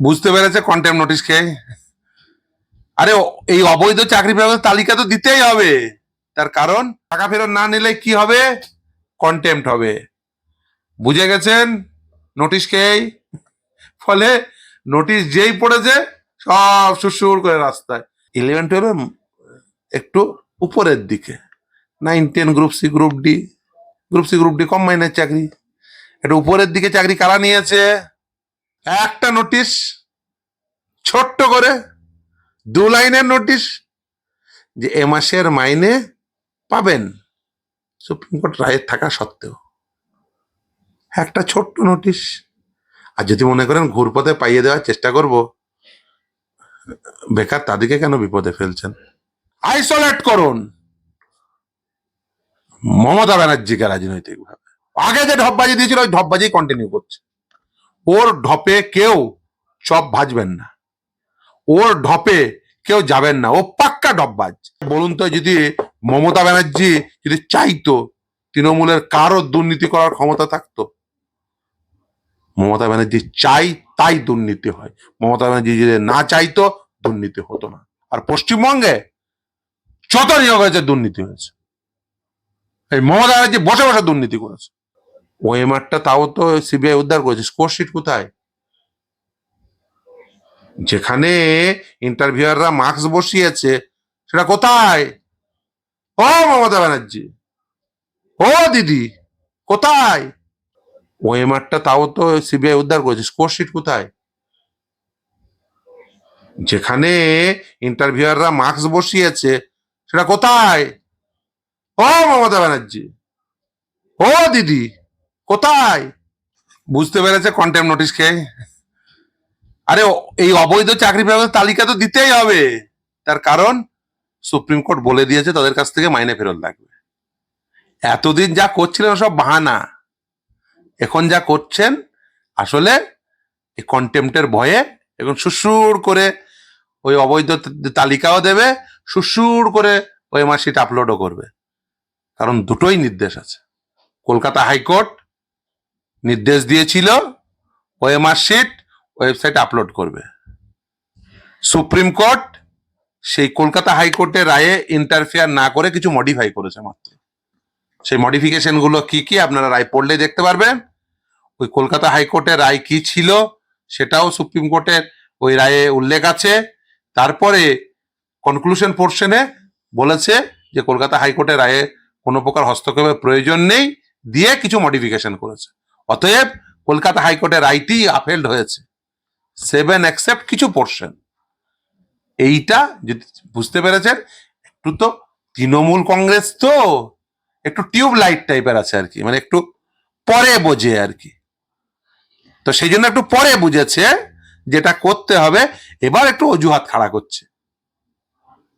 বুঝতে পেরেছে contempt notice খেয়ে। আরে এই অবৈধ চাকরি প্রাপকের তালিকা তো দিতেই হবে। তার কারণ, টাকা ফেরত না নিলে কি হবে? কন্টেম্ট হবে। বুঝে গেছেন? নোটিশ খেয়েই। ফলে নোটিশ যেই পড়েছে, সব সুরসুর করে রাস্তায়। ইলেভেন টুয়েলভ একটু উপরের দিকে। Nine ten group C group D group C group D কম মাইনের চাকরি। একটু উপরের দিকে চাকরি কারা নিয়েছে? একটা নোটিশ ছোট্ট করে দু লাইনের নোটিশ যে এ মাসের মাইনে পাবেন। সুপ্রিম কোর্ট রায়ের থাকা সত্ত্বেও। একটা ছোট্ট নোটিশ আর যদি মনে করেন ঘুরপথে পাইয়ে দেওয়ার চেষ্টা করব, বেকার তাদেরকে কেন বিপদে ফেলছেন? আইসোলেট করুন। মমতা ব্যানার্জিকে রাজনৈতিকভাবে। আগে যে ঢপবাজি দিয়েছিল, ওই ঢপবাজি কন্টিনিউ করছে। ওর ঢপে কেউ চপ ভাজবেন না। ওর ঢপে কেউ যাবেন না। ও পাক্কা ঢপবাজ বলুন তো, যদি মমতা ব্যানার্জি যদি চাইতো, তৃণমূলের কারও দুর্নীতি করার ক্ষমতা থাকতো? মমতা ব্যানার্জি চাই, তাই দুর্নীতি হয়। মমতা ব্যানার্জি যদি না চাইতো, দুর্নীতি হতো না। আর পশ্চিমবঙ্গে যত নিয়োগ হয়েছে, দুর্নীতি হয়েছে। এই মমতা ব্যানার্জি বসে বসে দুর্নীতি করেছে। ওএমআরটা তাও তো সিবিআই উদ্ধার করেছে। স্কোর শিট কোথায়? যেখানে ইন্টারভিউয়াররা মার্কস বসিয়েছে, সেটা কোথায়? ও মমতা ব্যানার্জি। ও দিদি, কোথায়? ওএমআরটা তাও তো সিবিআই উদ্ধার করেছে। স্কোর শিট কোথায়? যেখানে ইন্টারভিউয়াররা মার্কস বসিয়েছে, সেটা কোথায়? ও মমতা ব্যানার্জি। ও দিদি কোথায়? বুঝতে পেরেছে কন্টেম নোটিশ খেয়ে? আরে, এই অবৈধ চাকরি প্রাপকের তালিকা তো দিতেই হবে। তার কারণ, সুপ্রিম কোর্ট বলে দিয়েছে, তাদের কাছ থেকে মাইনে ফেরত লাগবে। এতদিন যা করছিলেন, সব বাহানা। এখন যা করছেন, আসলে এই কন্টেম্পটের ভয়ে এখন সুসুর করে ওই অবৈধ তালিকাও দেবে সুসুর করে ওই মার্কশিট আপলোডও করবে। কারণ দুটোই নির্দেশ আছে। কলকাতা হাইকোর্ট নির্দেশ দিয়েছিল ওএমআর শিট ওয়েবসাইট আপলোড করবে। সুপ্রিম কোর্ট সেই কলকাতা হাইকোর্টের রায়ে ইন্টারফেয়ার না করে কিছু মডিফাই করেছে মাত্র। সেই মডিফিকেশনগুলো কি কি আপনারা রায় পড়লে দেখতে পারবেন। ওই কলকাতা হাইকোর্টের রায় কি ছিল সেটাও সুপ্রিম কোর্টের ওই রায়ে উল্লেখ আছে। তারপরে কনক্লুশন পোর্শনে বলেছে যে কলকাতা হাইকোর্টের রায়ে কোনো প্রকার হস্তক্ষেপের প্রয়োজন নেই, দিয়ে কিছু মডিফিকেশন করেছে। অতএব কলকাতা হাইকোর্টের রায়টি আপেল্ড হয়েছে। সেভেন অ্যাকসেপ্ট কিছু পোর্শন এইটা যদি বুঝতে পেরেছেন, একটু তো তৃণমূল কংগ্রেস তো একটু টিউব লাইট টাইপের আছে আর কি মানে একটু পরে বোঝে আর কি। তো সেই জন্য একটু পরে বুঝেছে যেটা করতে হবে। এবার একটু অজুহাত খাড়া করছে।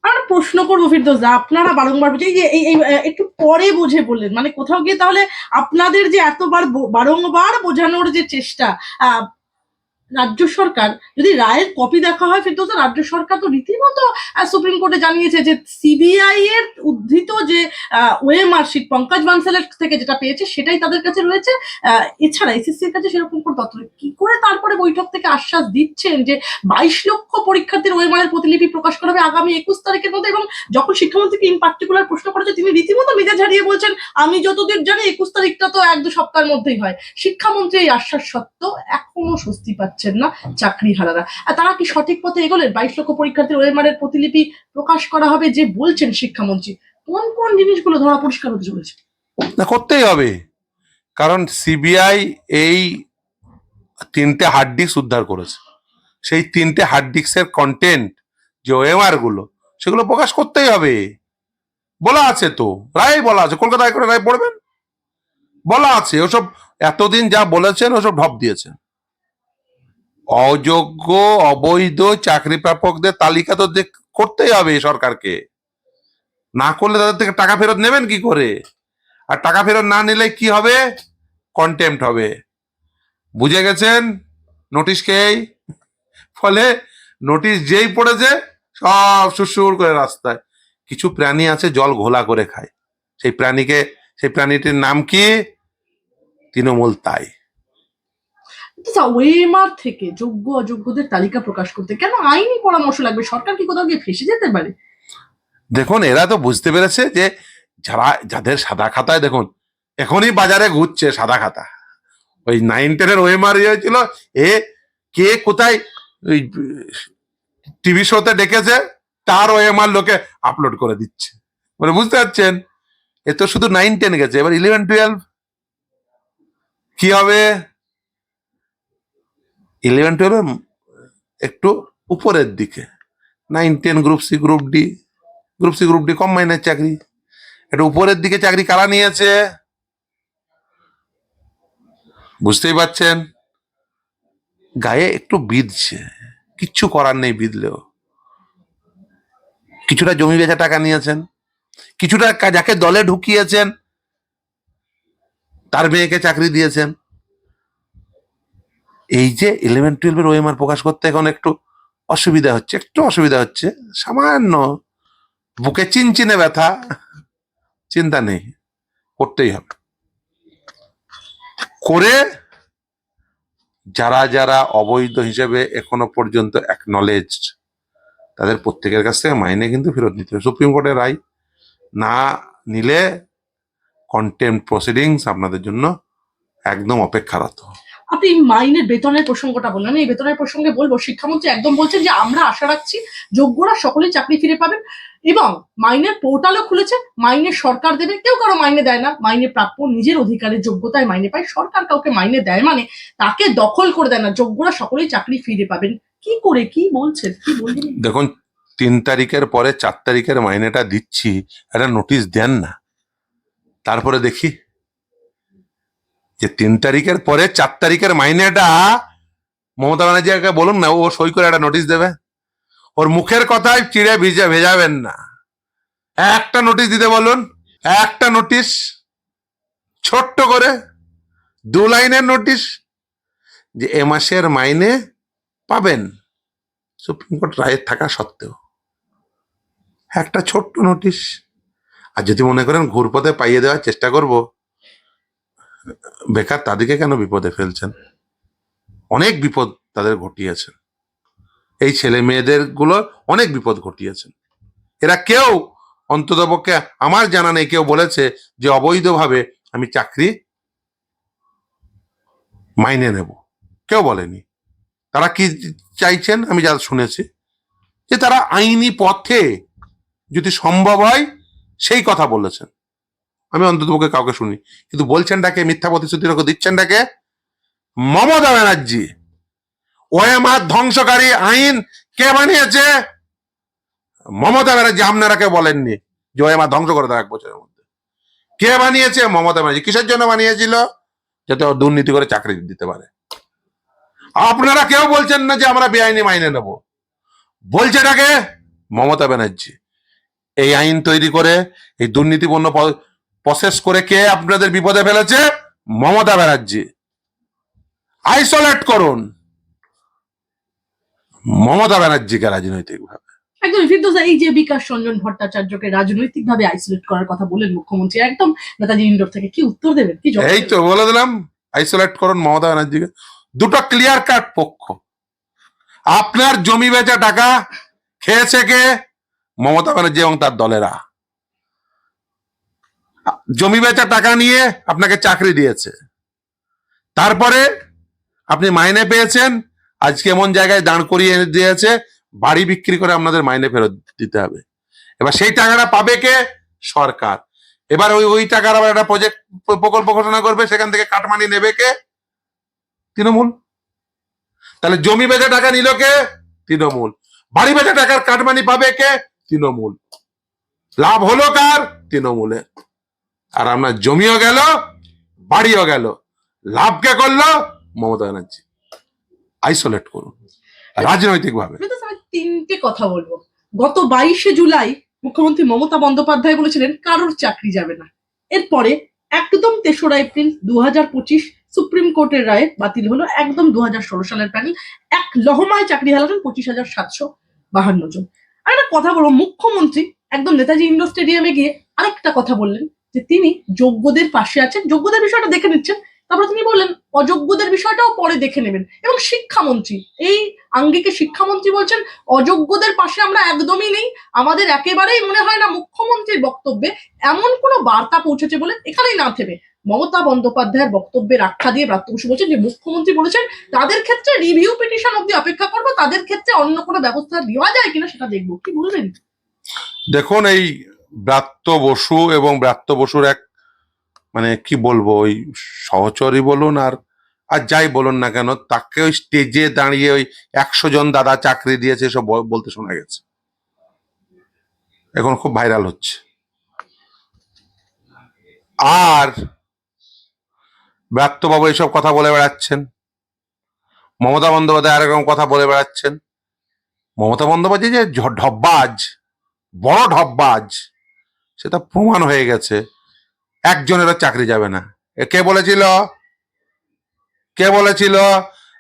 আর প্রশ্ন করব ফিরদোস আপনারা বারংবার বুঝে যে এই একটু পরে বুঝে বললেন। মানে কোথাও গিয়ে তাহলে আপনাদের যে এতবার বারংবার বোঝানোর যে চেষ্টা রাজ্য সরকার, যদি রায়ের কপি দেখা হয়, ফিরদোস, রাজ্য সরকার তো রীতিমতো সুপ্রিম কোর্টে জানিয়েছে যে সিবিআই এর উদ্ধৃত যে ওএমআর শিট পঙ্কজ বানসালের থেকে যেটা পেয়েছে, সেটাই তাদের কাছে রয়েছে। এছাড়া এর কাছে সেরকম কোনো তথ্য কি করে তারপরে বৈঠক থেকে আশ্বাস দিচ্ছেন যে বাইশ লক্ষ পরীক্ষার্থীর ওএমআর এর প্রতিলিপি প্রকাশ করা হবে আগামী একুশ তারিখের মধ্যে এবং যখন শিক্ষামন্ত্রীকে ইন পার্টিকুলার প্রশ্ন করেছে তিনি রীতিমতো মেজাজ হারিয়ে বলছেন, আমি যতদূর জানি, একুশ তারিখটা তো এক দু সপ্তাহের মধ্যেই হয়। শিক্ষামন্ত্রী এই আশ্বাস সত্ত্বেও এখনও স্বস্তি পাচ্ছেন না চাকরি হারারা। আর তারা কি সঠিক পথে এগোলেন বাইশ লক্ষ পরীক্ষার্থীর ওএমআর এর প্রতিলিপি প্রকাশ করা হবে যে বলছেন শিক্ষামন্ত্রী। কোন কোন জিনিসগুলো ধরা পরিষ্কার হতে চলেছে? না, করতেই হবে। কারণ সিবিআই এই তিনটে হার্ড ডিস্ক উদ্ধার করেছে। সেই তিনটে হার্ড ডিস্কের কন্টেন্ট যে ওএমআরগুলো সেগুলো প্রকাশ করতেই হবে। বলা আছে তো। রায় বলা আছে। কলকাতা হাইকোর্টের রায় পড়বেন? বলা আছে। ওসব এতদিন যা বলেছেন, ওসব ঢপ দিয়েছেন। অযোগ্য, অবৈধ চাকরি প্রাপকদের তালিকা তো করতেই হবে সরকারকে। না করলে তাদের থেকে টাকা ফেরত নেবেন কি করে? আর টাকা ফেরত না নিলে কি হবে? কন্টেম্পট হবে। বুঝে গেছেন? নোটিশ খেয়েই ফলে নোটিশ যেই পড়েছে, সব সুসুর করে রাস্তায়। কিছু প্রাণী আছে, জল ঘোলা করে খায়। সেই প্রাণীকে, সেই প্রাণীটির নাম কি? তৃণমূল তাই। আচ্ছা ওএমআর থেকে যোগ্য অযোগ্যদের তালিকা প্রকাশ করতে কেন আইনি পরামর্শ লাগবে? সরকার কি কোথাও গিয়ে ফেসে যেতে পারে? দেখুন, এরা তো বুঝতে পেরেছে যে যারা, যাদের সাদা খাতায় দেখুন, এখনই বাজারে ঘুরছে সাদা খাতা। ওই নাইন টেনের ওএমআর হয়েছিল, এ কে কোথায় ওই টিভি শোতে ডেকেছে, তার ওএমআর লোকে আপলোড করে দিচ্ছে। মানে বুঝতে পারছেন? এ তো শুধু নাইন টেন গেছে, এবার ইলেভেন টুয়েলভ কি হবে? ইলেভেন টুয়েলভ একটু উপরের দিকে। Nine ten group C group D group C group D কম মাইনের চাকরি। একটু উপরের দিকে চাকরি কারা নিয়েছে? বুঝতেই পারছেন? গায়ে একটু বিঁধছে। কিচ্ছু করার নেই বিঁধলেও। কিছুটা জমি বেচা টাকা নিয়েছেন। কিছুটা যাকে দলে ঢুকিয়েছেন, তার মেয়েকে চাকরি দিয়েছেন। এই যে ইলেভেন টুয়েলভের ওএমআর প্রকাশ করতে এখন একটু অসুবিধা হচ্ছে, একটু অসুবিধা হচ্ছে, সামান্য বুকে চিনচিনে ব্যথা, চিন্তা নেই, করতেই হবে। করে যারা যারা অবৈধ হিসেবে এখনও পর্যন্ত একনলেজ তাদের প্রত্যেকের কাছ থেকে মাইনে কিন্তু ফেরত নিতে হবে। সুপ্রিম কোর্টের রায় না নিলে কন্টেম্প প্রসিডিংস আপনাদের জন্য একদম অপেক্ষারত। আপনি মাইনের বেতনের প্রসঙ্গটা বললেন এই বেতনের প্রসঙ্গে বলব, শিক্ষামন্ত্রী একদম বলছেন যে আমরা আশা রাখছি যোগ্যরা সকলেই চাকরি ফিরে পাবেন এবং মাইনের পোর্টালও খুলেছে, মাইনে সরকার দেবে, কেউ কারও মাইনে দেয় না। মাইনে প্রাপ্য নিজের অধিকারের যোগ্যতায় মাইনে পায়। সরকার কাউকে মাইনে দেয় মানে তাকে দখল করে দেয় না, যোগ্যরা সকলেই চাকরি ফিরে পাবেন। কি করে, কি বলছেন? কি বলবেন দেখুন, তিন তারিখের পরে চার তারিখের মাইনেটা দিচ্ছি, একটা নোটিশ দেন না। তারপরে দেখি যে তিন তারিখের পরে চার তারিখের মাইনেটা মমতা ব্যানার্জিকে বলুন না, ও সই করে একটা নোটিশ দেবে। ওর মুখের কথায় চিড়ে ভিজে ভেজাবেন না। একটা নোটিশ দিতে বলুন, একটা নোটিশ ছোট্ট করে দু লাইনের নোটিশ যে এ মাসের মাইনে পাবেন। সুপ্রিম কোর্ট রায়ের থাকা সত্ত্বেও। একটা ছোট্ট নোটিশ আর যদি মনে করেন ঘুরপথে পাইয়ে দেওয়ার চেষ্টা করব বেকার তাদেরকে কেন বিপদে ফেলছেন? অনেক বিপদ তাদের ঘটিয়েছেন এই ছেলে মেয়েদেরগুলো অনেক বিপদ ঘটিয়েছেন এরা কেউ অন্ততপক্ষে আমার জানা নেই, কেউ বলেছে যে অবৈধভাবে আমি চাকরি মাইনে নেব। কেউ বলেনি। তারা কি চাইছেন? আমি যা শুনেছি যে তারা আইনি পথে যদি সম্ভব হয় সেই কথা বলেছেন। আমি অন্ততপক্ষে কাউকে শুনি কিন্তু বলছেন ডাকে, মিথ্যা প্রতিশ্রুতির ওকে দিচ্ছেন ডাকে, মমতা ব্যানার্জি ওএমআর ধ্বংসকারী আইন কে বানিয়েছে? মমতা ব্যানার্জি আপনারা কেউ বলেননি যে ওএমআর ধ্বংস করে দেয় এক বছরের মধ্যে। কে বানিয়েছে? মমতা ব্যানার্জি। কিসের জন্য বানিয়েছিল? যাতে ও দুর্নীতি করে চাকরি দিতে পারে। আপনারা কেউ বলছেন না যে আমরা বেআইনি মাইনে নেব। বলছে এটাকে মমতা ব্যানার্জি, এই আইন তৈরি করে এই দুর্নীতিপূর্ণ প্রসেস করে কে আপনাদের বিপদে ফেলেছে? মমতা ব্যানার্জি। আইসোলেট করুন। মমতা ব্যানার্জিকে রাজনৈতিক ভাবে একদম ফিরদৌসা এই যে বিকাশ রঞ্জন ভট্টাচার্যকে রাজনৈতিক ভাবে আইসোলেট করার কথা বলেন মুখ্যমন্ত্রী একদম নেতাজি ইন্ডোর থেকে কি উত্তর দেবেন? কি এই তো বলে দিলাম আইসোলেট করুন মমতা ব্যানার্জিকে। দুটো ক্লিয়ার কাট পক্ষ। আপনার জমি বেচা টাকা খেয়েছে কে? মমতা ব্যানার্জি এবং তার দলেরা। জমি বেচা টাকা নিয়ে আপনাকে চাকরি দিয়েছে। তারপরে আপনি মাইনে পেয়েছেন, আজকে এমন জায়গায় দাঁড় করিয়ে এনে দিয়েছে, বাড়ি বিক্রি করে আপনাদের মাইনে ফেরত দিতে হবে। এবার সেই টাকাটা পাবে কে? সরকার। এবার ওই ওই টাকার আবার একটা প্রজেক্ট প্রকল্প ঘোষণা করবে, সেখান থেকে কাটমানি নেবে কে? তৃণমূল। তাহলে জমি বেচে টাকা নিল কে? তৃণমূল। বাড়ি বেচে টাকার কাটমানি পাবে কে? তৃণমূল। লাভ হলো কার? তৃণমূলের আর আপনার জমিও গেল, বাড়িও গেল। লাভ কে করল? মমতা ব্যানার্জি। আইসোলেট করুন। রাজনৈতিক ভাবে তিনটে কথা বলব। গত বাইশে জুলাই মুখ্যমন্ত্রী মমতা বন্দ্যোপাধ্যায় বলেছিলেন, কারোর চাকরি যাবে না। এরপরে একদম তেসরা এপ্রিল দু হাজার পঁচিশ সুপ্রিম কোর্টের রায়ে বাতিল হলো একদম দু হাজার ষোলো সালের প্যানেল। এক লহমায় চাকরি হারালেন পঁচিশ হাজার সাতশো বাহান্ন জন। আর একটা কথা বলব, মুখ্যমন্ত্রী একদম নেতাজি ইন্ডোর স্টেডিয়ামে গিয়ে আরেকটা কথা বললেন। যে তিনি যোগ্যদের পাশে আছেন, যোগ্যদের বিষয়টা দেখে নিচ্ছেন। তারপর তিনি বললেন, অযোগ্যদের বিষয়টাও পরে দেখে নেবেন। এবং শিক্ষামন্ত্রী, এই আঙ্গিকে শিক্ষামন্ত্রী বলছেন, অযোগ্যদের পাশে আমরা একদমই নেই। আমাদের একেবারেই মনে হয় না মুখ্যমন্ত্রীর বক্তব্যে এমন কোনো বার্তা পৌঁছেছে বলে এখানেই না থেমে। মমতা বন্দ্যোপাধ্যায়ের বক্তব্যের আখ্যা দিয়ে ব্রাত্য বসু বলছেন যে, মুখ্যমন্ত্রী বলেছেন, তাদের ক্ষেত্রে রিভিউ পিটিশন অব্দি অপেক্ষা করব, তাদের ক্ষেত্রে অন্য কোনো ব্যবস্থা নেওয়া যায় কিনা সেটা দেখব। কি বলবেন? দেখুন, এই ব্রাত্য বসু এবং ব্রাত্য বসুর এক মানে কি বলব, ওই সহচরই বলুন আর আর যাই বলুন না কেন, তাকে ওই স্টেজে দাঁড়িয়ে ওই একশো জন দাদা চাকরি দিয়েছে সব বলতে শোনা গেছে। এখন খুব ভাইরাল হচ্ছে। আর ব্রাত্যবাবু এইসব কথা বলে বেড়াচ্ছেন। মমতা বন্দ্যোপাধ্যায় আরেকরকম কথা বলে বেড়াচ্ছেন। মমতা বন্দ্যোপাধ্যায় যে ঢব্বাজ, বড় ঢব্বাজ। সেটা প্রমাণ হয়ে গেছে। একজনেরও চাকরি যাবে না। কে বলেছিল? কে বলেছিল?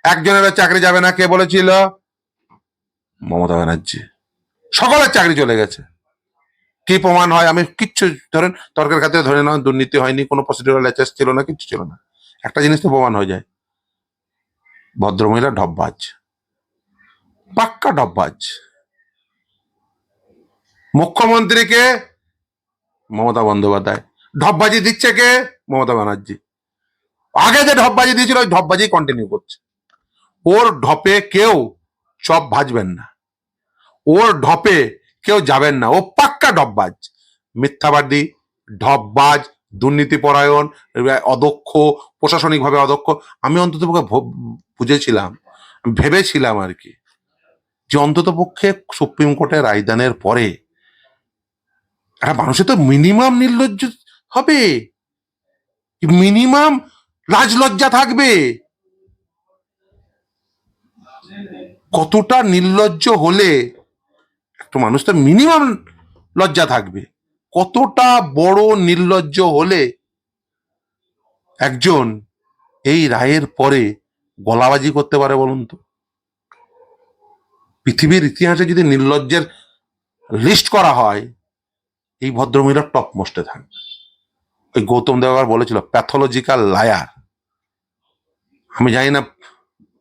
একজনেরও চাকরি যাবে না, কে বলেছিল? মমতা ব্যানার্জি। সকলের চাকরি চলে গেছে। কি প্রমাণ হয়? আমি কিচ্ছু, ধরেন, তর্কের খাতে ধরে না দুর্নীতি হয়নি, কোনো প্রসিডিউরাল লেচার্স ছিল না, কিচ্ছু ছিল না। একটা জিনিস তো প্রমাণ হয়ে যায়। ভদ্রমহিলা ঢব্বাজ। পাক্কা ঢব্বাজ। মুখ্যমন্ত্রীকে মমতা বন্দ্যোপাধ্যায়। ঢপবাজি দিচ্ছে কে? মমতা ব্যানার্জি। আগে যে ঢপবাজি দিয়েছিল, ওই ঢপবাজি কন্টিনিউ করছে। ওর ঢপে কেউ চপ ভাজবেন না। ওর ঢপে কেউ যাবেন না। ও পাক্কা ঢপবাজ। মিথ্যাবাদী, ঢপবাজ, দুর্নীতিপরায়ণ, অদক্ষ, প্রশাসনিকভাবে অদক্ষ। আমি অন্তত বুঝেছিলাম, ভেবেছিলাম আর কি, যে অন্তত পক্ষে সুপ্রিম কোর্টের রায়দানের পরে একটা মানুষের তো মিনিমাম নির্লজ্জ হবে। মিনিমাম লাজলজ্জা থাকবে। কতটা নির্লজ্জ হলে একটা মানুষ তো মিনিমাম লজ্জা থাকবে। কতটা বড় নির্লজ্জ হলে একজন এই রায়ের পরে গলাবাজি করতে পারে বলুন তো? পৃথিবীর ইতিহাসে যদি নির্লজ্জের লিস্ট করা হয় এই ভদ্রমহিলা টপ মোস্টে থাকবে ওই গৌতম দেওয়ার বলেছিল প্যাথোলজিক্যাল লায়ার আমি জানি না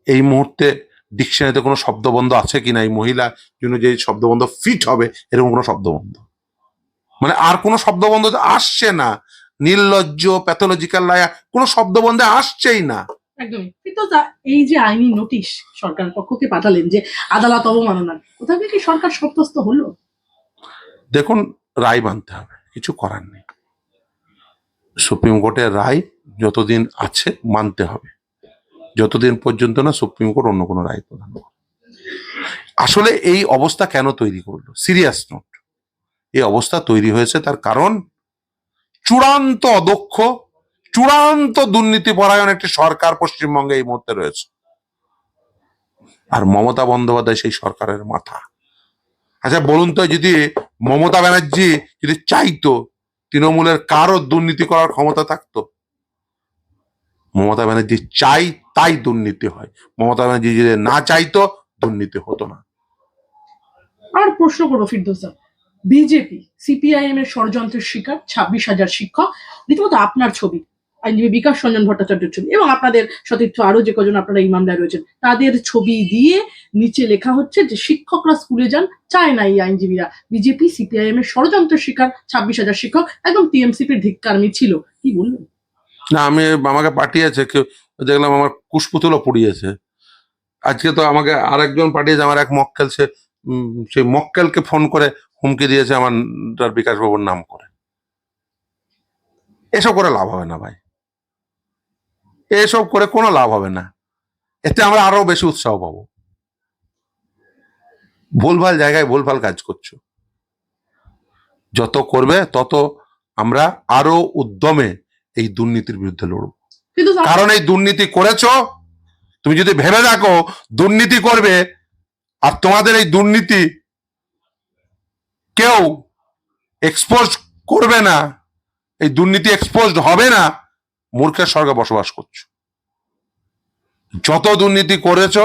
এই মুহূর্তে ডিকশনারিতে কোনো শব্দবন্ধ আছে কিনা এই মহিলার জন্য যে শব্দবন্ধ ফিট হবে এরকম কোনো শব্দবন্ধ। মানে আর কোনো শব্দবন্ধ আসছে না। নির্লজ্জ প্যাথোলজিক্যাল লায়ার কোনো শব্দবন্ধে আসছেই না। একদমই। কিন্তু এই যে আইনি নোটিশ সরকারের পক্ষকে পাঠালেন যে আদালত অবমাননা কোথাও কি সরকার সন্তুষ্ট হলো? দেখুন রায় মানতে হবে, কিছু করার নেই। সুপ্রিম কোর্টের রায় যতদিন আছে মানতে হবে, যতদিন পর্যন্ত না সুপ্রিম কোর্ট অন্য কোনো রায় প্রদান আসলে এই অবস্থা কেন তৈরি করল? Serious note. এই অবস্থা তৈরি হয়েছে তার কারণ, চূড়ান্ত অদক্ষ, চূড়ান্ত দুর্নীতিপরায়ণ একটি সরকার পশ্চিমবঙ্গে এই মুহূর্তে রয়েছে। আর মমতা বন্দ্যোপাধ্যায় সেই সরকারের মাথা। আচ্ছা বলুন তো যদি মমতা ব্যানার্জি যদি চাইতো, তৃণমূলের কারও দুর্নীতি করার ক্ষমতা থাকতো। মমতা ব্যানার্জি চাই, তাই দুর্নীতি হয়। মমতা ব্যানার্জি যদি না চাইতো, দুর্নীতি হতো না। আর প্রশ্ন করব ফিরদোসা বিজেপি, সিপিআইএম এর ষড়যন্ত্রের শিকার ছাব্বিশ হাজার শিক্ষক। রীতিমতো আপনার ছবি। আইনজীবী বিকাশ রঞ্জন ভট্টাচার্যের ছবি এবং আপনাদের সতীর্থ আরও যে কজন আপনারা এই মামলায় রয়েছেন, তাদের ছবি দিয়ে নিচে লেখা হচ্ছে যে শিক্ষকরা স্কুলে যান, চায় না এই আইনজীবীরা। বিজেপি, সিপিআইএম এর ষড়যন্ত্রের শিকার, ছাব্বিশ হাজার শিক্ষক, একদম টিএমসিপির ধিক্কারমি ছিল কি বলবেন? না, আমি আমাকে পাঠিয়েছে, কেউ দেখলাম আমার কুশপুতুলও পুড়িয়েছে। আজকে তো আমাকে আরেকজন পাঠিয়েছে, আমার এক মক্কেল, সে সেই মক্কেলকে ফোন করে হুমকি দিয়েছে আমার বিকাশ বাবুর নাম করে। এসব করে লাভ হবে না ভাই। এসব করে কোনো লাভ হবে না। এতে আমরা আরও বেশি উৎসাহ পাবো। ভুলভাল জায়গায় ভুলভাল কাজ করছ। যত করবে তত আমরা আরও উদ্যমে এই দুর্নীতির বিরুদ্ধে লড়ব। কারণ এই দুর্নীতি করেছ তুমি যদি ভেবে দেখো দুর্নীতি করবে আর তোমাদের এই দুর্নীতি কেউ এক্সপোজ করবে না এই দুর্নীতি এক্সপোজড হবে না মূর্খের স্বর্গে বসবাস করছ। যত দুর্নীতি করেছ,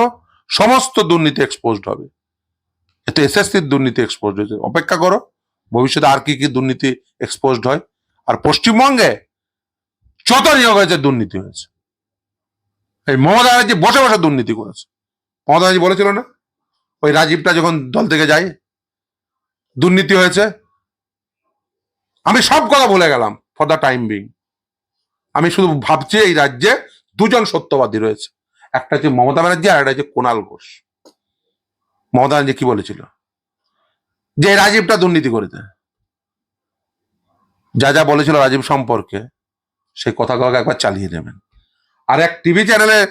সমস্ত দুর্নীতি এক্সপোজড হবে। এতে এসএসসির দুর্নীতি এক্সপোজড হয়েছে। অপেক্ষা করো, ভবিষ্যতে আর কি কি দুর্নীতি এক্সপোজড হয়। আর পশ্চিমবঙ্গে যত নিয়োগ হয়েছে, দুর্নীতি হয়েছে। এই মমতা ব্যানার্জি বসে বসে দুর্নীতি করেছে। মমতা ব্যানার্জি বলেছিল না? ওই রাজীবটা যখন দল থেকে যায়, দুর্নীতি হয়েছে। আমি সব কথা ভুলে গেলাম ফর দ্য টাইম বিং আমি শুধু ভাবছি এই রাজ্যে দুজন সত্যবাদী রয়েছে। একটা হচ্ছে মমতা ব্যানার্জি আর একটা হচ্ছে কোনাল ঘোষ। মমতা ব্যানার্জি কি বলেছিল? যে রাজীবটা দুর্নীতি করেছে। যা যা বলেছিল রাজীব সম্পর্কে, সেই কথাগুলোকে একবার চালিয়ে নেবেন। আর এক টিভি চ্যানেলে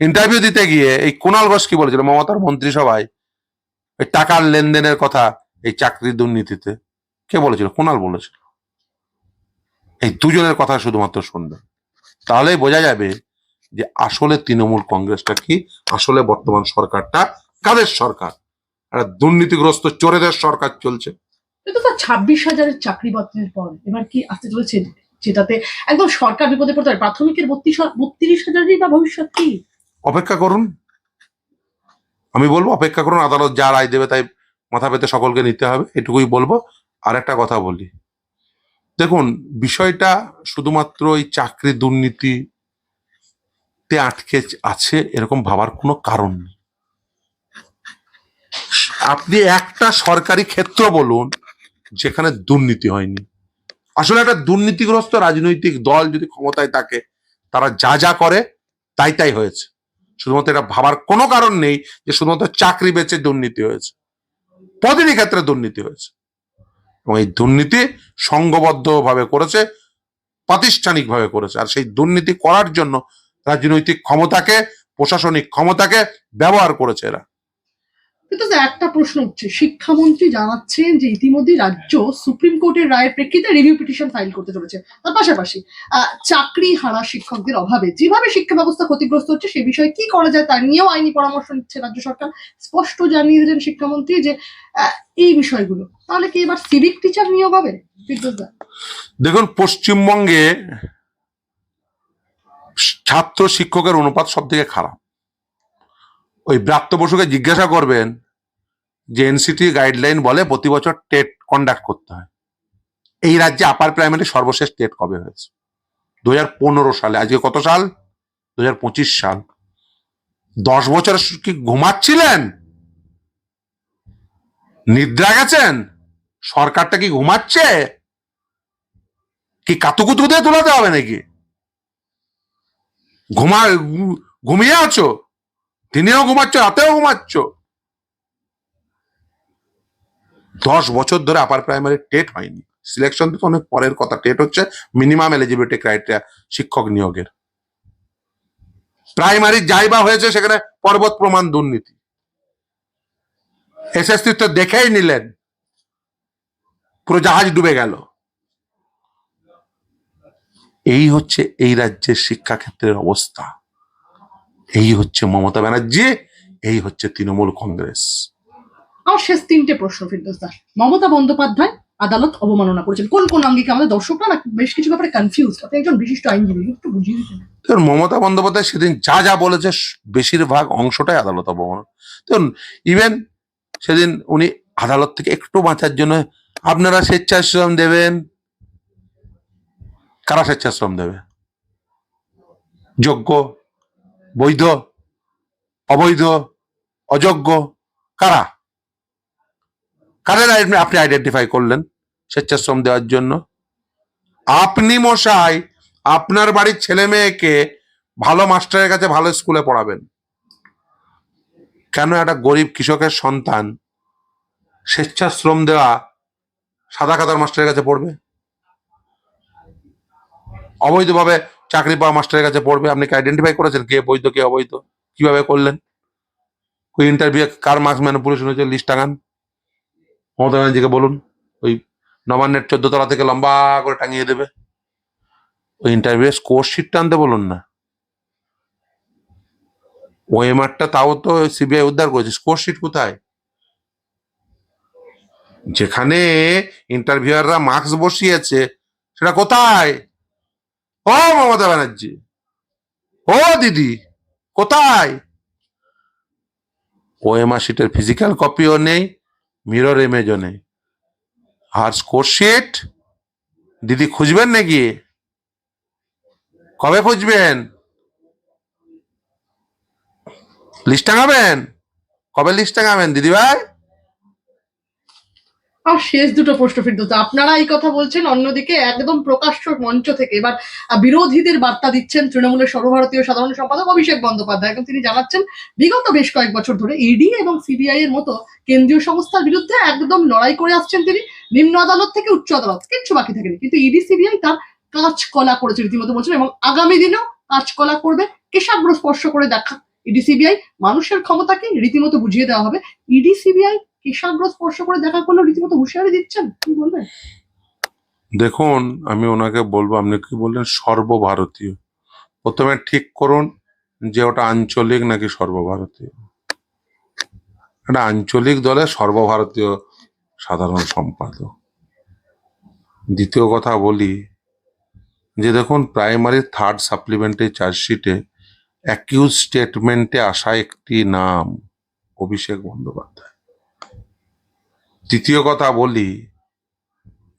ইন্টারভিউ দিতে গিয়ে এই কুণাল ঘোষ কি বলেছিল? মমতার মন্ত্রিসভায় ওই টাকার লেনদেনের কথা, এই চাকরির দুর্নীতিতে কে বলেছিল? কুণাল বলেছিল। এই দুজনের কথা শুধুমাত্র শুনবেন তাহলে বোঝা যাবে যে আসলে তৃণমূল কংগ্রেসটা কি? আসলে বর্তমান সরকারটা কাদের সরকার? একটা দুর্নীতিগ্রস্ত চোরেদের সরকার চলছে। কিন্তু ছাব্বিশ হাজারের চাকরি বাতিলের পর এবার কি আসতে চলেছে? যেটাতে একদম সরকার বিপদে পড়তে পারে। প্রাথমিকের বত্রিশ বত্রিশ হাজারই বা ভবিষ্যৎ কি? অপেক্ষা করুন। আমি বলব অপেক্ষা করুন। আদালত যা রায় দেবে তাই মাথা পেতে সকলকে নিতে হবে। এটুকুই বলব। আর একটা কথা বলি। দেখুন, বিষয়টা শুধুমাত্র ওই চাকরি দুর্নীতিতে আটকে আছে এরকম ভাবার কোনো কারণ নেই। আপনি একটা সরকারি ক্ষেত্র বলুন, যেখানে দুর্নীতি হয়নি। আসলে একটা দুর্নীতিগ্রস্ত রাজনৈতিক দল যদি ক্ষমতায় থাকে, তারা যা যা করে, তাই তাই হয়েছে। শুধুমাত্র এটা ভাবার কোনো কারণ নেই যে শুধুমাত্র চাকরি বেচে দুর্নীতি হয়েছে। প্রতিটি ক্ষেত্রে দুর্নীতি হয়েছে। এবং এই দুর্নীতি সংঘবদ্ধভাবে করেছে, প্রাতিষ্ঠানিকভাবে করেছে। আর সেই দুর্নীতি করার জন্য রাজনৈতিক ক্ষমতাকে, প্রশাসনিক ক্ষমতাকে ব্যবহার করেছে এরা। কিন্তু একটা প্রশ্ন উঠছে শিক্ষামন্ত্রী জানাচ্ছেন যে ইতিমধ্যে রাজ্য সুপ্রিম কোর্টের রায়ের প্রেক্ষিতে রিভিউ পিটিশন ফাইল করতে চলেছে। তার পাশাপাশি চাকরি হারা শিক্ষকদের অভাবে যেভাবে শিক্ষা ব্যবস্থা ক্ষতিগ্রস্ত হচ্ছে, সে বিষয়ে কি করা যায় তা নিয়েও আইনি পরামর্শ নিচ্ছে রাজ্য সরকার। স্পষ্ট জানিয়ে দিলেন শিক্ষামন্ত্রী যে এই বিষয়গুলো। তাহলে কি এবার সিভিক টিচার নিয়োগ হবে? দেখুন, পশ্চিমবঙ্গে ছাত্র শিক্ষকের অনুপাত সব থেকে খারাপ। ওই ব্রাত্য বসুকে জিজ্ঞাসা করবেন যে এনসিটি গাইডলাইন বলে প্রতি বছর টেট কন্ডাক্ট করতে হয়। এই রাজ্যে আপার প্রাইমারি সর্বশেষ টেট কবে হয়েছে? দু সালে। আজকে কত সাল? দু সাল। দশ বছর কি ঘুমাচ্ছিলেন? নিদ্রা গেছেন? সরকারটা কি ঘুমাচ্ছে? কি কাতুকুতু দিয়ে তোলাতে হবে নাকি? ঘুমা, ঘুমিয়ে আছো? দিনেও ঘুমাচ্ছ, রাতেও ঘুমাচ্ছ? দশ বছর ধরে আপার প্রাইমারি টেট হয়নি। সিলেকশন তো অনেক পরের কথা। টেট হচ্ছে মিনিমাম এলিজিবিলিটি ক্রাইটেরিয়া শিক্ষক নিয়োগের। প্রাইমারি যাই বা হয়েছে, সেখানে পর্বত প্রমাণ দুর্নীতি। এসএসসি তো দেখেই নিলেন। পুরো জাহাজ ডুবে গেল। এই হচ্ছে এই রাজ্যের শিক্ষাক্ষেত্রের অবস্থা। এই হচ্ছে মমতা ব্যানার্জি এই হচ্ছে তৃণমূল কংগ্রেস। আমার শেষ তিনটে প্রশ্ন ফিরদৌস দা মমতা বন্দ্যোপাধ্যায় আদালত অবমাননা করেছেন। কোন কোন অঙ্গিকে আমাদের দর্শকরা না বেশ কিছু ব্যাপারে কনফিউজ আপনি একজন বিশিষ্ট আইনজীবী একটু বুঝিয়ে দিতেন। মমতা বন্দ্যোপাধ্যায় সেদিন যা যা বলেছে বেশিরভাগ অংশটাই আদালত অবমাননা। দেখুন ইভেন সেদিন উনি আদালত থেকে একটু বাঁচার জন্য আপনারা স্বেচ্ছাশ্রম দেবেন? কারা স্বেচ্ছাশ্রম দেবে? যোগ্য, বৈধ, অবৈধ, অযোগ্য, কারা? কাদের আপনি আইডেন্টিফাই করলেন স্বেচ্ছাশ্রম দেওয়ার জন্য? আপনি মশাই, আপনার বাড়ির ছেলে মেয়েকে ভালো মাস্টারের কাছে ভালো স্কুলে পড়াবেন। কেন একটা গরিব কৃষকের সন্তান স্বেচ্ছাশ্রম দেওয়া সাদা কাতার মাস্টারের কাছে পড়বে? অবৈধভাবে চাকরি পাওয়া মাস্টারের কাছে পড়বে? আপনি কি আইডেন্টিফাই করেছেন কে বৈধ, কে অবৈধ? কীভাবে করলেন? ওই ইন্টারভিউ কার মার্কস ম্যানিপুলেশন হয়েছে লিস্ট টাঙান। মমতা ব্যানার্জিকে বলুন, ওই নবান্নের চোদ্দ তলা থেকে লম্বা করে টাঙিয়ে দেবে। ওই ইন্টারভিউ স্কোর শিটটা আনতে বলুন না। ওএমআরটা তাও তো সিবিআই উদ্ধার করেছে। স্কোর শিট কোথায়? যেখানে ইন্টারভিউয়াররা মার্কস বসিয়েছে, সেটা কোথায়? ও মমতা ব্যানার্জি। ও দিদি, কোথায়? ওএমআর শিটের ফিজিক্যাল কপিও নেই মিরর ইমেজও নেই। আর স্কোর শিট দিদি খুঁজবেন নাকি? কবে খুঁজবেন? লিস্ট টাঙাবেন কবে লিস্ট টাঙাবেন দিদিভাই আর শেষ দুটো প্রশ্ন ফিরদৌস আপনারা এই কথা বলছেন, অন্যদিকে একদম প্রকাশ্য মঞ্চ থেকে এবার বিরোধীদের বার্তা দিচ্ছেন তৃণমূলের সর্বভারতীয় সাধারণ সম্পাদক অভিষেক বন্দ্যোপাধ্যায়। এবং তিনি জানাচ্ছেন, বিগত বেশ কয়েক বছর ধরে ইডি এবং সিবিআই এর মতো কেন্দ্রীয় সংস্থার বিরুদ্ধে একদম লড়াই করে আসছেন তিনি। নিম্ন আদালত থেকে উচ্চ আদালত, কিচ্ছু বাকি থাকেনি। কিন্তু ইডি সিবিআই তার কাঁচকলা করেছে রীতিমতো বলছেন, এবং আগামী দিনেও কাঁচকলা করবে। কেশাগ্র স্পর্শ করে দেখা ইডি সিবিআই মানুষের ক্ষমতাকে রীতিমতো বুঝিয়ে দেওয়া হবে। ইডি সিবিআই কেশাগ্র স্পর্শ করে দেখা করলে, রীতিমতো হুঁশিয়ারি দিচ্ছেন। কি বলবেন? দেখুন, আমি ওনাকে বলব, আপনি কি বললেন? সর্বভারতীয়। প্রথমে ঠিক করুন যে ওটা আঞ্চলিক নাকি সর্বভারতীয়। এটা আঞ্চলিক দলের সর্বভারতীয় সাধারণ সম্পাদক। দ্বিতীয় কথা বলি যে দেখুন প্রাইমারি থার্ড সাপ্লিমেন্টারি চার্জশিটে অ্যাকিউজ স্টেটমেন্টে আসা একটি নাম, অভিষেক বন্দ্যোপাধ্যায়। তৃতীয় কথা বলি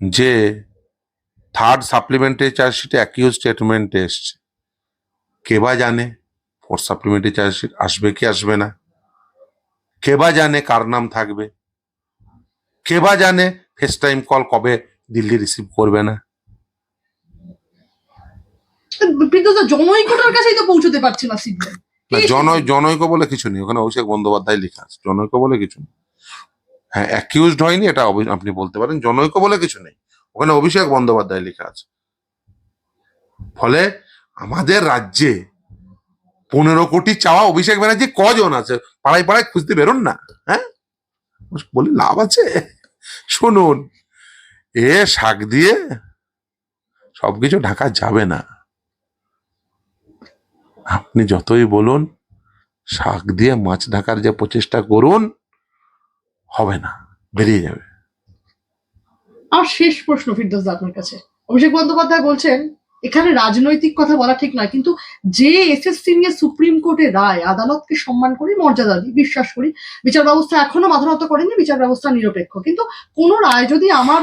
যে থার্ড সাপ্লিমেন্টারি চার্জশিটে অ্যাকিউজ স্টেটমেন্টে এসছে। কে বা জানে? ফোর্থ সাপ্লিমেন্টারি চার্জশিট আসবে কি আসবে না? কে বা জানে কার নাম থাকবে? কে বা জানে ফেস টাইম কল কবে দিল্লি রিসিভ করবে না? কিন্তু জনৈকটার কাছেই তো পৌঁছতে পারছে না না জনৈ জনৈক বলে কিছু নেই। ওখানে অভিষেক বন্দ্যোপাধ্যায় লেখা আছে। জনৈক বলে কিছু নেই। হ্যাঁ অ্যাকিউজড হয়নি এটা আপনি বলতে পারেন। জনৈক বলে কিছু নেই। ওখানে অভিষেক বন্দ্যোপাধ্যায় লেখা আছে। ফলে আমাদের রাজ্যে পনেরো কোটি চাওয়া অভিষেক ব্যানার্জি কজন আছে? পাড়ায় পাড়ায় খুঁজতে বেরোন না হ্যাঁ? বলি লাভ আছে? শুনুন এ শাক দিয়ে সবকিছু ঢাকা যাবে না। আপনি যতই বলুন, শাক দিয়ে মাছ ঢাকার যে প্রচেষ্টা করুন, হবে না, বেরিয়ে যাবে। আর শেষ প্রশ্ন ফিরদোস আপনার কাছে। অভিষেক বন্দ্যোপাধ্যায় বলছেন এখানে রাজনৈতিক কথা বলা ঠিক নয় কিন্তু যে এসএসসি নিয়ে সুপ্রিম কোর্টের রায় আদালতকে সম্মান করি মর্যাদা দিই বিশ্বাস করি বিচার ব্যবস্থা এখনও মাথা নত করেনি বিচার ব্যবস্থা নিরপেক্ষ। কিন্তু কোন রায় যদি আমার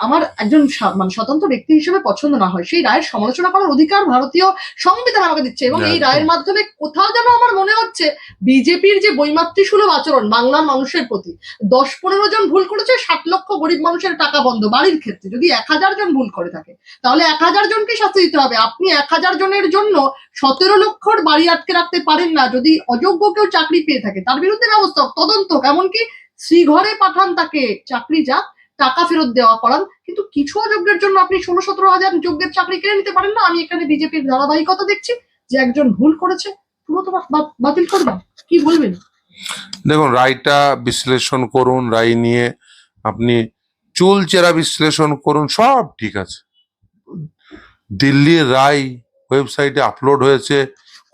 আমার একজন মানে স্বতন্ত্র ব্যক্তি হিসেবে পছন্দ না হয় সেই রায়ের সমালোচনা করার অধিকার ভারতীয় সংবিধান আমাকে দিচ্ছে এবং এই রায়ের মাধ্যমে কোথাও যেন আমার মনে হচ্ছে বিজেপির যে বৈমাত্রী সুলভ আচরণ বাংলার মানুষের প্রতি দশ পনেরো জন ভুল করেছে ষাট লক্ষ গরিব মানুষের টাকা বন্ধ বাড়ির ক্ষেত্রে যদি এক হাজার জন ভুল করে থাকে তাহলে এক হাজার জনকে শাস্তি দিতে হবে। আপনি এক হাজার জনের জন্য সতেরো লক্ষর বাড়ি আটকে রাখতে পারেন না যদি অযোগ্য কেউ চাকরি পেয়ে থাকে। তার বিরুদ্ধে ব্যবস্থা তদন্ত এমনকি শ্রীঘরে পাঠান তাকে। চাকরি যাক, টাকা ফেরত দেওয়া করান। কিন্তু কিছু অযোগ্যের জন্য আপনি ষোলো সতেরো হাজার যোগ্যের চাকরি কেড়ে নিতে পারেন না। আমি এখানে বিজেপির ধারাবাহিকতা দেখছি যে একজন ভুল করেছে। পুরো তো বাতিল করবেন। কি বলবেন? দেখুন, রায়টা বিশ্লেষণ করুন, রায় নিয়ে আপনি চুল চেরা বিশ্লেষণ করুন, সব ঠিক আছে। দিল্লির রায় ওয়েবসাইটে আপলোড হয়েছে।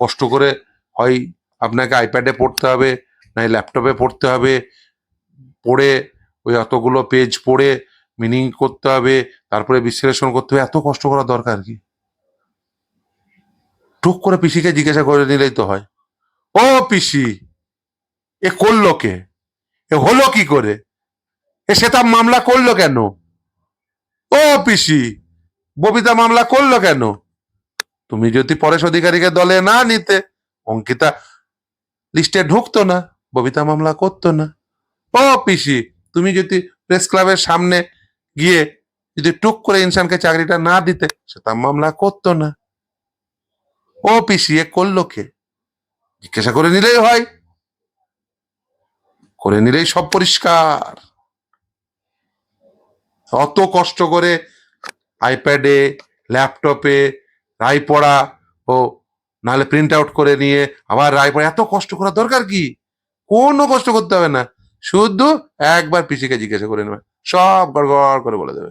কষ্ট করে হয় আপনাকে আইপ্যাডে পড়তে হবে না ল্যাপটপে পড়তে হবে। পড়ে ওই অতগুলো পেজ পড়ে মিনিং করতে হবে, তারপরে বিশ্লেষণ করতে হবে। এত কষ্ট করা দরকার কি? টুক করে পিসিকে জিজ্ঞাসা করে নিলেই তো হয়। ও পিসি, এ করল কে? এ হলো কি করে? এ সেটা মামলা করল কেন? ও পিসি ববিতা মামলা করল কেন? তুমি যদি পরেশ অধিকারীকে দলে না নিতে, অঙ্কিতা লিস্টে ঢুকতো না, ববিতা মামলা করতো না। ও পিসি, তুমি যদি প্রেস ক্লাবের সামনে গিয়ে যদি টুক করে ইনসানকে চাকরিটা না দিতে সেটা মামলা করতো না। ও পিসি, এ করল কে? জিজ্ঞাসা করে নিলেই হয়। করে নিলেই সব পরিষ্কার। অত কষ্ট করে আইপ্যাডে ল্যাপটপে রায় পড়া ও নাহলে প্রিন্ট আউট করে নিয়ে আবার রায় পড়া এত কষ্ট করা দরকার কি? কোনো কষ্ট করতে হবে না। শুধু একবার পিসিকে জিজ্ঞাসা করে নেবে। সব গড়গড় করে বলে দেবে।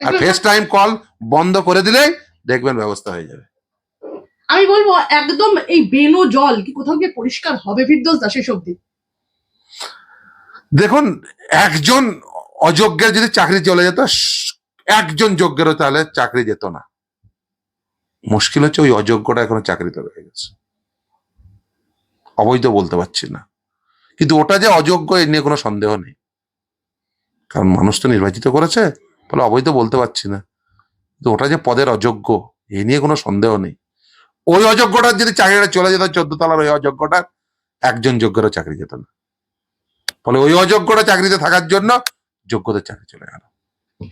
আর ফেস টাইম কল বন্ধ করে দিলেই দেখবেন ব্যবস্থা হয়ে যাবে। আমি বলব একদম এই বেনো জল কি কোথাও গিয়ে পরিষ্কার হবে ফিরদোস দা শেষ অব্দি দেখুন একজন অযোগ্যের যদি চাকরি চলে যেত একজন যোগ্যেরও তাহলে চাকরি যেত না। মুশকিল হচ্ছে ওই অযোগ্যটা এখনও চাকরিতে রয়ে গেছে। অবৈধ বলতে পারছি না। কিন্তু ওটা যে অযোগ্য এ নিয়ে কোনো সন্দেহ নেই। কারণ মানুষ তো নির্বাচিত করেছে ফলে অবৈধ বলতে পারছি না। কিন্তু ওটা যে পদের অযোগ্য এ নিয়ে কোনো সন্দেহ নেই। ওই অযোগ্যটার যদি চাকরিটা চলে যেত চোদ্দ তলার ওই অযোগ্যটা একজন যোগ্যরা চাকরি যেত না। ফলে ওই অযোগ্যটা চাকরিতে থাকার জন্য যোগ্যদের চাকরি চলে গেল।